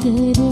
querer.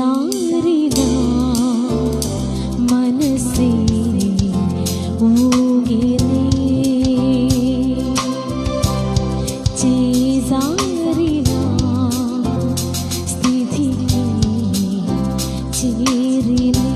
சாரினா மனசே ஊகினே சேசாரினா ஸ்திதிக்கு சேரினே